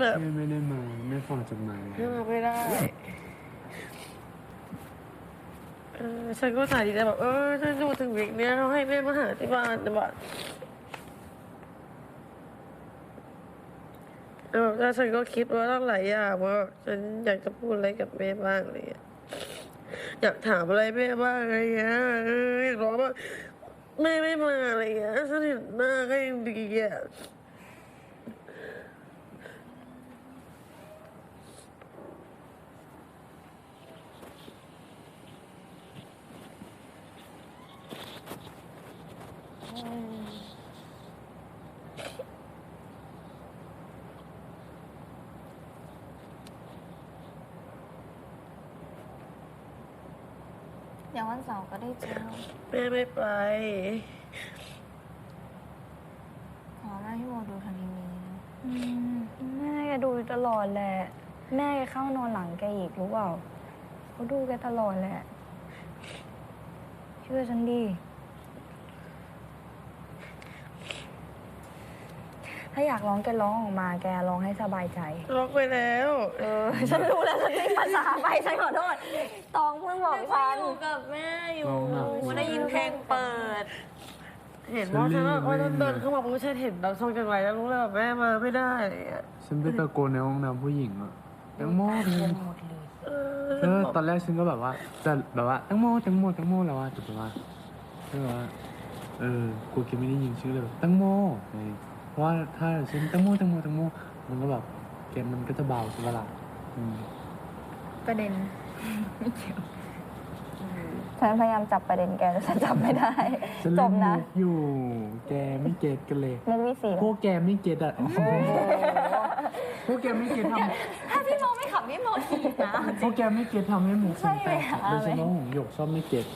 แบบแม่ไม่ได้มาไม่ฟังจดหมายแม่มาไม่ได้ เออฉันก็สายดีใจแบบเออฉันจะมาถึงวิกเนี้ยเขาให้แม่มาหาที่บ้านแต่แบบเออแล้วฉันก็คิดว่าตั้งหลายอย่างว่าฉันอยากจะพูดอะไรกับแม่บ้างอะไรเงี้ยอยากถามอะไรแม่บ้างอะไรเงี้ยเอออยากร้องว่าแม่ไม่มาอะไรเงี้ยฉันเห็นหน้าก็ยังดีอะ วันเสาร์ก็ได้เจอแม่ไม่ไป ขอแม่พี่โมดูทางทีวีนะแม่แกดูตลอดแหละ แม่แกเข้านอนหลังแกอีกรู้เปล่าเขาดูแกตลอดแหละ เชื่อฉันดิ ถ้าอยากร้องแกร้องออกมาแกร้องให้สบายใจ ล็อกไปแล้ว เออ ฉันรู้แล้วฉันไม่ภาษาไปฉันขอโทษตองเพิ่งบอกฉันอยู่กับแม่อยู่ร้องหนักได้ยินเพลงเปิด เห็นว่าฉันแบบฉัว่านรีบเดินเข้ามาปุ๊บฉันเห็นเราส่งจังไรแล้วรู้เลยแบบแม่มาไม่ได้อะไรอย่างเงี้ยฉันไปตะโกนในห้องน้ำผู้หญิงอะแตงโมเพลงหมดเลยเอเอออตอนแรกฉันก็แบบว่า จะแบบว่าแตงโมแตงโมแตงโมแล้วว่าแต่แบบว่าฉันแบบว่าเออกูแกไม่ได้ยินชื่อเลยแบบแตงโมอะไรเพ ราะว่าถ้าฉันแตงโมแตงโมแตงโมมันก็แบบแกมันก็จะเบาใช่ปะล่ะอืมประเด็นไม่เกี่ยวฉันพยายามจับประเด็นแกแต่ฉันจับไม่ได้ ฉันจเล่บนนะ มุกอยู่ แกไม่เก็ตกันเลย มุกวิสีพวกแกไม่เก็ตอะพวกแกไม่เก็ตทถ้าพี่โมไม่ขับพี่โมถีบนะำพวกแกไม่เก็ตทำให้หมูฉันแตกโดยเฉพาะหงหยกชอบไม่เก็ต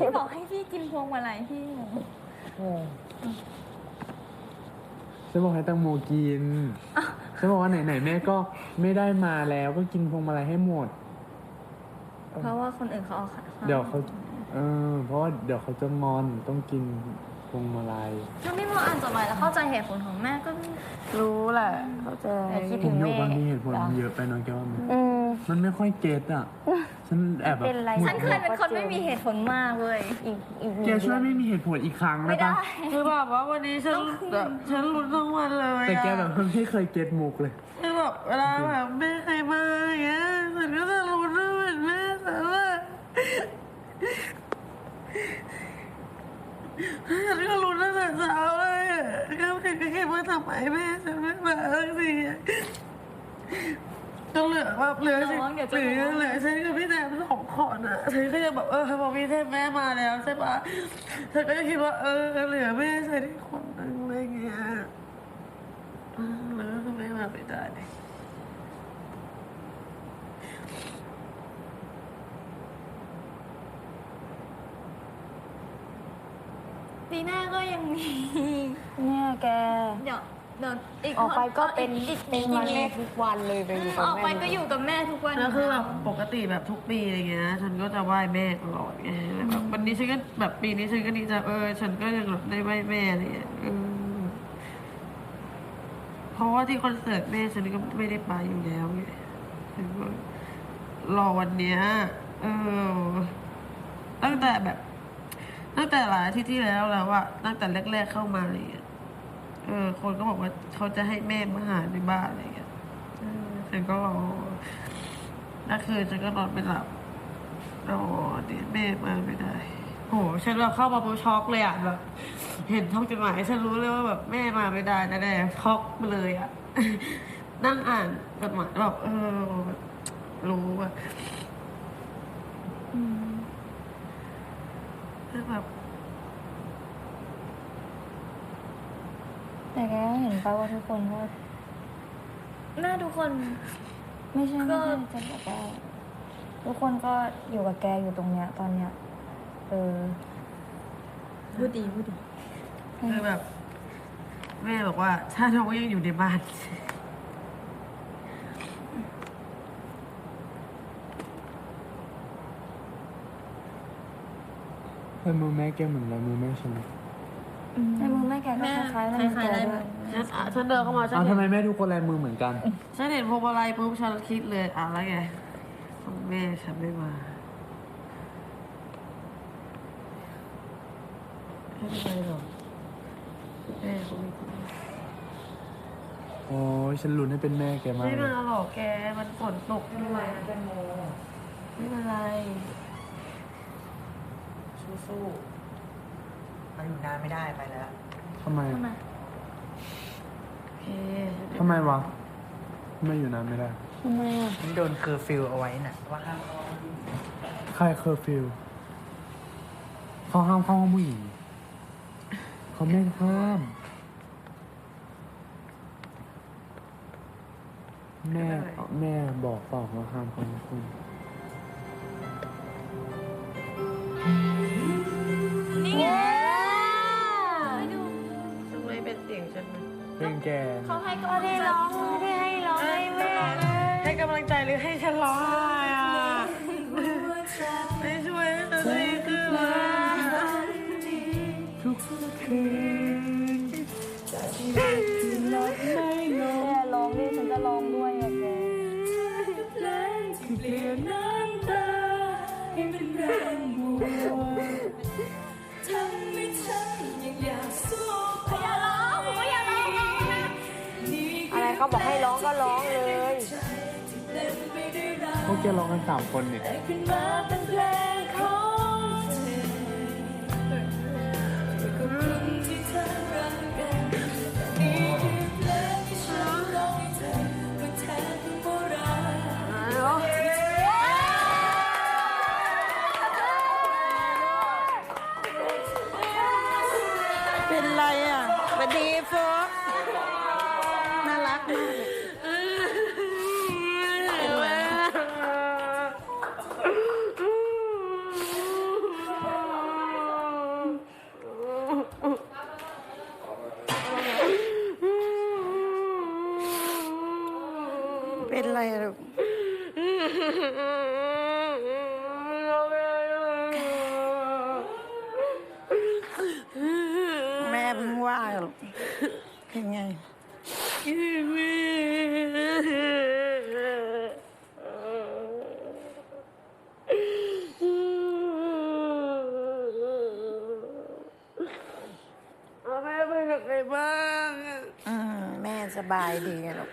พี่บอกให้พี่กินพวงมาลัยพี่งง ฉันบอกให้แตังโมกินฉันบอกว่าไหนๆแม่ก็ไม่ได้มาแล้วก็กินพวงมาลัยให้หมด เพราะว่าคนอื่นเขาเอาค่ะเดี๋ยวเขาเออเพราะว่าเดี๋ยวเขาจะงอนต้องกินพวงมาลัยถ้าพี่โมอ่านจดหมายแล้วเข้าใจเหตุผลของแม่ก็รู้แหละเข้าใจแต่คิดผถึมงโยแม่กบางทีเหตุผลมันเยอะไปหน้อยแกว่ามันอื มมันไม่ค่อยเก็ตอะ ฉันแอบแบบเป็นไร หงุฉัดนหเคงิยดเป็นคนไม่มีเหตุผลมากเว้ย อีกอีกหนึ่งแกช่วยเดือนไม่มีเหตุผลอีกครั้งไม่ได้ได้ ปะคือแบบว่าวันนี้ฉันแบบฉันลุ้นทั้งวันเลยแต่แกอะแบบไม่เคยเก็ตมุกเลย คือแบบเวลาแบบแม่ใครมาอย่างเงี้ยฉันก็จะรู้ว่าเหมือนแม่ฉันอะฉันก็รู้ตั้งแต่เช้าเลยอะก็แค่แค่ว่าทำไมแม่ฉันไม่มาสักทีอะ ก็เหลือแบบเหลือฉันน้องเดี๋ยวเหจะลืร้อองเหลือฉันกับพี่แซมสองคนอะฉันก็จะแบบเออพอพี่แซมแม่มาแล้วใช่ปะฉันก็จะคิดว่าเออเหลือแม่ฉันอีกคนนึงอะไรเงี้ยเออแล้วก็แม่มาไม่ได้ปีหน้าก็ยังมีเนี่ยแก เดี๋ยว เดี๋ยวอีกออกไปก็เป็นอีกเป็นวันแม่อีกทุกวันเลยไปอยู่กับออกแม่ไปก็อยู่กับแม่ทุกวันแล้วคือแบบปกติแบบทุกปีอะไรเงี้ยฉันก็จะไหว้แม่ตลอดไงแบบวันนี้ฉันก็แบบปีนี้ฉันก็ดีใจเออ ฉันก็ยังแบบได้ไหว้แม่อะไรเงี้ยเออเพราะว่าที่คอนเสิร์ตแม่ฉันก็ไม่ได้ไปอยู่แล้วไงฉันก็รอวันเนี้ยเออตั้งแต่แบบ ตั้งแต่หลายอาที่ที่แล้วแล้วอะตั้งแต่แรก ๆเข้ามาอะไรเงี้ยเออ คนก็บอกว่าเขาจะให้แม่มาหาในบ้านอะไรเงี้ยเออฉันก็รอนั่นคือฉันก็นอนไม่หลับรอเนี่ยแม่มาไม่ได้โหฉันแบบเข้ามาปุ๊บช็อกเลยอะแบบ เห็นท่องจดหมายฉันรู้เลยว่าแบบแม่มาไม่ได้แน่ๆช็อกไปเลยอะนั่งอ่านจดหมายแบบเออรู้อะอืมแล้วแบบ แต่แกก็เห็นไปะว่าทุกคนก็หน้าทุกคน ไม่ใช่ก็ ไม่ใช่จะบอกว่าทุกคนก็อยู่กับแกอยู่ตรงเนี้ย ตอนเนี้ย เออพูดดีพูดดีคือแบบ แม่บอกว่า ถ้าน้องยังอยู่ในบ้านแต่มือแม่แกเหมือนลายมือแม่ฉันนะ ในมือแม่แกก็แม่คล้ายๆในมือคล้ายๆแกได้ด้วยแม่ฉันอะฉันเดินเข้ามาฉันอ้าวเห็ทำนไมแม่ทุกคนแลมือเหมือนกัน ฉันเห็นพวงมาลัยปุ๊บฉันคิดเลยอะแล้วไงแม่ฉันไม่มาไม่เป็นไรหรอกแม่เขาไม่มา โอ้ยฉันลุ้นให้เป็นแม่แกมากไม่เลมายหรอกแก มันฝนตกด้วยไม่เป็นไรสู้ มันอยู่นานไม่ได้ไปแล้ว ทำไมๆโอเคทำไมวะทำไมอยู่นานไม่ได้ ทำไมอะมันโดนเคอร์ฟิวเอาไว้น่ะว่าห้ามเข้าห้องผู้หญิงใครเคอร์ฟิวเขาห้ามเข้าห้องผู้หญิงเขาไม่ห้าม แม่แม่บอกเปล่าว่าห้ามเข้าห้องผู้หญิง นนะเป็นแกเขาให้ก็ได้ร้องที่ให้ร้องให้แม่ให้กำลังใจหรือให้ฉันร้องไห้อะไม่ช่วยให้ฉันดีขึ้นเลยทุกคืน เขาบอกให้ร้องก็ร้องเลย พวกจะร้องกันสามคนเนี่ยเป็น สบายดีอะลูก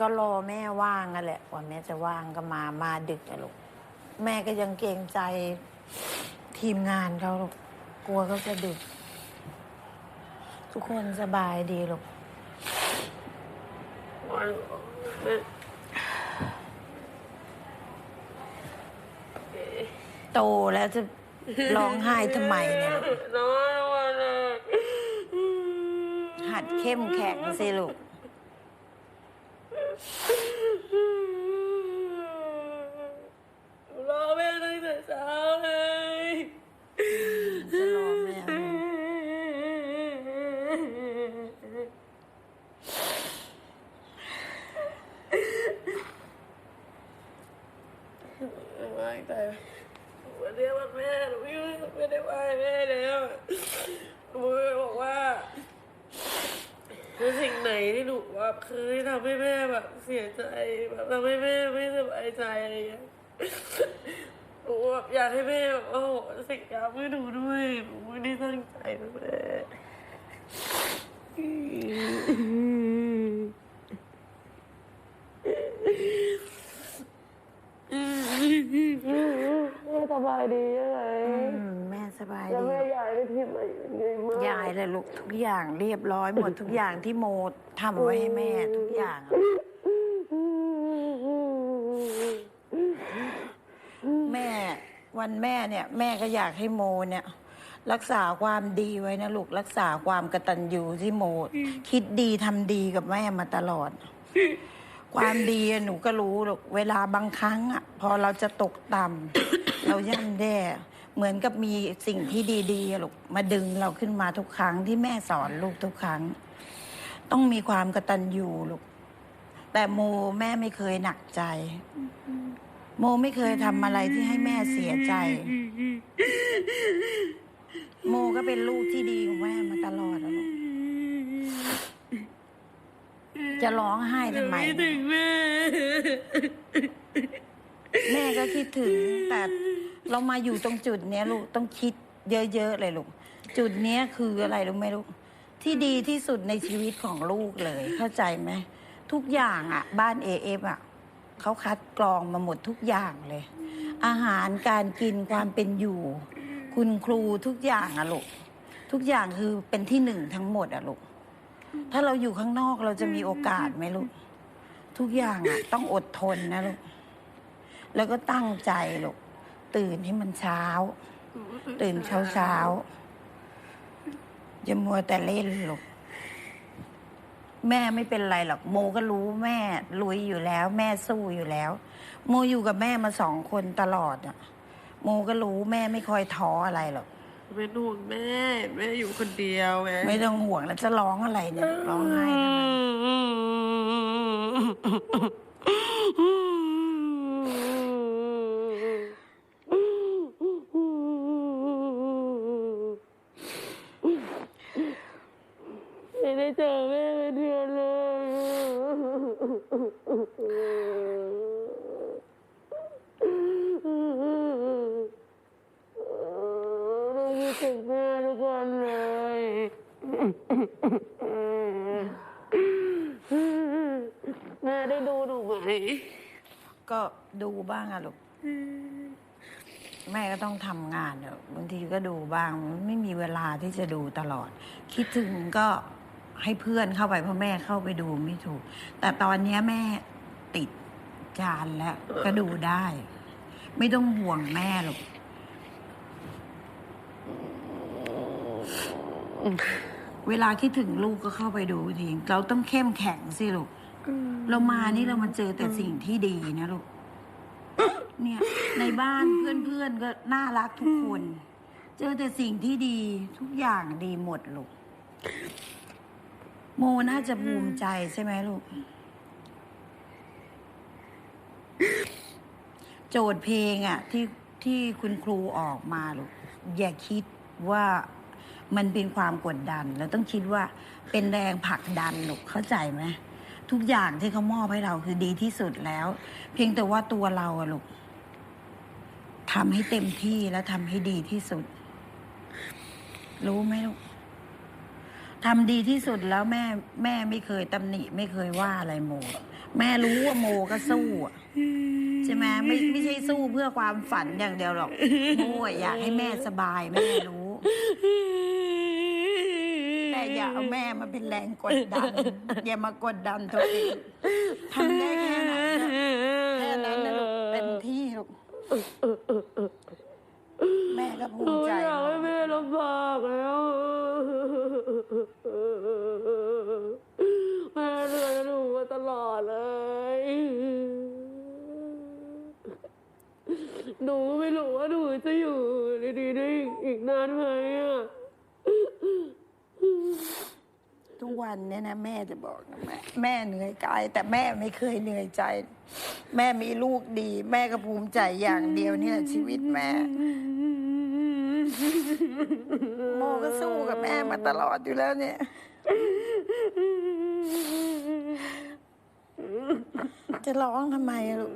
ก็รอแม่ว่างนั่นแหละกว่าแม่จะว่างก็มามาดึกอะลูกแม่ก็ยังเกรงใจทีมงานเขาลูกกลัวเขาจะดึก ทุกคนสบายดีลูกโตแล้วจะร้องไห้ทำไมเนี่ยลูก น้อยวัน เข้มแข็งสิลูก รอแม่ตั้งแต่เช้าเลย จะรอแม่ไหม ไม่แต่วันนี้วันแม่หนูไม่ได้ไหว้แม่แล้วหนูบอกว่าคือสิ่งไหนที่หนูว่าเคยทำให้แม่แบบเสียใจแบบทำให้แม่ไม่สบายใจอะไรอย่างเงี้ยหนูแบบ อยากให้แม่แบบโอ้โหสิ่งกรรมให้หนูด้วยหนูไม่ได้ตั้งใจนะแม่แม่สบายดียังไงอืมแม่สบายแล้วดี แม่ยายไปที่ไหนยังไงบ้างยายเลยลูกทุกอย่างเรียบร้อยหมดทุกอย่างที่โมทำไว้ให้แม่ทุกอย่างอะแม่ วันแม่เนี่ยแม่ก็อยากให้โมเนี่ย รักษาความดีไว้นะลูกรักษาความกตัญญูที่โม คิดดีทำดีกับแม่มาตลอด ความดีอะหนูก็รู้หรอกเวลาบางครั้งอะพอเราจะตกต่ำ เราย่ำแย่เหมือนกับมีสิ่งที่ดีๆอะลูกมาดึงเราขึ้นมาทุกครั้งที่แม่สอนลูกทุกครั้ง ต้องมีความกตัญญูลูกแต่โมแม่ไม่เคยหนักใจ โมไม่เคยทำอะไรที่ให้แม่เสียใจ โมก็เป็นลูกที่ดีของแม่มาตลอดอะลูกจะร้องไห้ทำไมคิดถึงแม่ แม่ก็คิดถึง แต่เรามาอยู่ตรงจุดเนี้ยลูกต้องคิดเยอะๆเลยลูก จุดเนี้ยคืออะไรรู้ไหมลูก ที่ดีที่สุดในชีวิตของลูกเลย เข้าใจไหม ทุกอย่างอะ บ้านเอเอฟอะ เขาคัดกรองมาหมดทุกอย่างเลย อาหารการกินความเป็นอยู่ คุณครูทุกอย่างอะลูกทุกอย่างคือเป็นที่หนึ่งทั้งหมดอะลูกถ้าเราอยู่ข้างนอกเราจะมีโอกาสไหมลูกทุกอย่างอะต้องอดทนนะลูกแล้วก็ตั้งใจลูกตื่นให้มันเช้า ตื่นเช้าเช้าๆอย่ามัวแต่เล่นลูก แม่ไม่เป็นไรหรอกโมก็รู้แม่ลุยอยู่แล้ว แม่สู้อยู่แล้ว โมอยู่กับแม่มาสองคนตลอดอะโมก็รู้แม่ไม่คอยท้ออะไรหรอกเป็นห่วงแม่แม่อยู่คนเดียวไงไม่ต้องห่วงแล้วจะร้องอะไรเนี่ยร้องไห้ทำไมไม่ได้เจอแม่เป็นเดือนเลย คิดถึงแม่ทุกวันเลย แม่ได้ดูหนูไหมก็ดูบ้างอะลูกแม่ก็ต้องทำงานเนอะบางทีก็ดูบ้างมันไม่มีเวลาที่จะดูตลอด คิดถึงก็ให้เพื่อนเข้าไปเพราะแม่เข้าไปดูไม่ถูก แต่ตอนเนี้ยแม่ติดจานแล้วก็ดูได้ ไม่ต้องห่วงแม่หรอกเวลาคิดถึงลูกก็เข้าไปดูทีเราต้องเข้มแข็งสิลูก เรามานี่เรามาเจอแต่สิ่งที่ดีนะลูก เนี่ย ในบ้านเพื่อนๆก็น่ารักทุกคน เจอแต่สิ่งที่ดีทุกอย่างดีหมดลูก โมน่าจะภูมิใจใช่ไหมลูก โจทย์เพลงอะ ที่ที่คุณครูออกมาลูก อย่าคิดว่ามันเป็นความกดดันแล้วต้องคิดว่าเป็นแรงผลักดันลูกเข้าใจไหม ทุกอย่างที่เขามอบให้เราคือดีที่สุดแล้ว เพียงแต่ว่าตัวเราอะลูกทำให้เต็มที่และทำให้ดีที่สุด รู้ไหมลูกทำดีที่สุดแล้วแม่ แม่ไม่เคยตำหนิ ไม่เคยว่าอะไรโม แม่รู้ว่าโมก็สู้อะใช่ไหมไม่ไม่ใช่สู้เพื่อความฝันอย่างเดียวหรอกโมอะอยากให้แม่สบายแม่รู้ อย่าเอาแม่มาเป็นแรงกดดัน อย่ามากดดันตัวเองทำได้แค่ไหนนะแค่นั้นนะลูกเต็มที่ลูกแม่ก็ภูมิใจอยากให้แม่ลำบากแล้วแม่เลือนหนูมาตลอดเลยหนูไม่รู้ว่าหนูจะอยู่ดีๆได้อีกนานไหมอะ ทุกวันเนี่ยนะแม่จะบอกนะแม่แม่เหนื่อยกาย แต่แม่ไม่เคยเหนื่อยใจ แม่มีลูกดี แม่ก็ภูมิใจอย่างเดียวเนี่ยชีวิตแม่โมก็สู้กับแม่มาตลอดอยู่แล้วเนี่ย จะร้องทำไมลูก